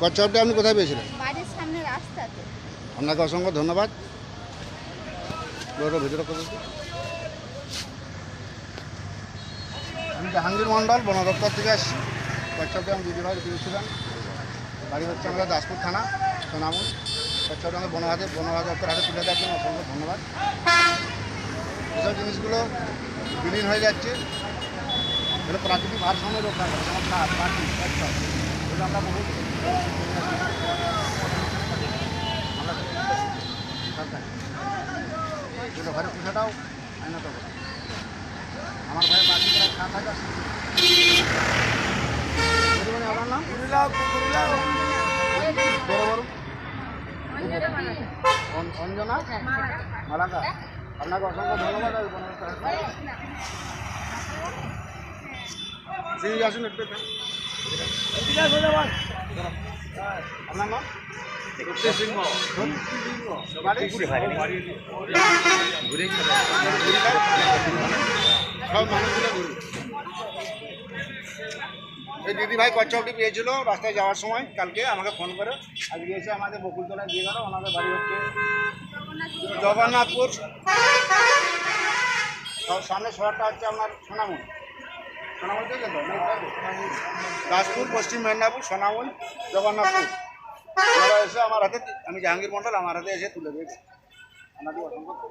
কচ্ছপটা আপনি কোথায় পেয়েছিলেন? বাড়ির সামনে রাস্তাতে। আপনাকে অসংখ্য ধন্যবাদ। ওটা ভিতরে করে আমি জাহাঙ্গীর মন্ডল বন দপ্তর থেকে আসছি। কচ্ছপটা আমি দিদিভাই পেয়েছিলাম বাড়ি হচ্ছে আমাদের দাসপুর থানা সোনামুল কচ্ছপটা আমাদের বন হাতে বন দপ্তর হাতে তুলে দেওয়ার জন্য অসংখ্য ধন্যবাদ। এসব জিনিসগুলো বিলীন হয়ে যাচ্ছে। এগুলো প্রাকৃতিক ভারসাম্য রক্ষা করে। যেমন মাটি কচ্ছপ এগুলো আমরা বহু দুটো ঘরে আইনত করা আমার ভাই বাকি সাত আমার নাম বড় বড় অঞ্জনা মালাকা আপনাকে অসংখ্য ধন্যবাদ শ্রী আসুন একটু। এই দিদি ভাই কচ্ছপটি পেয়েছিল রাস্তায় যাওয়ার সময় কালকে, আমাকে ফোন করে। আজকে এসে আমাদের বকুলতলায় দিয়ে গেল ওনাদের বাড়ি হচ্ছে জগন্নাথপুর। সামনে শহরটা হচ্ছে আপনার সোনামুল দাসপুর, পশ্চিম মেদিনীপুর, সোনামুল, জগন্নাথপুর ওনারা এসে আমার হাতে, আমি জাহাঙ্গীর মন্ডল আমার হাতে এসে তুলে দিয়েছে আমাদের অসংখ্য।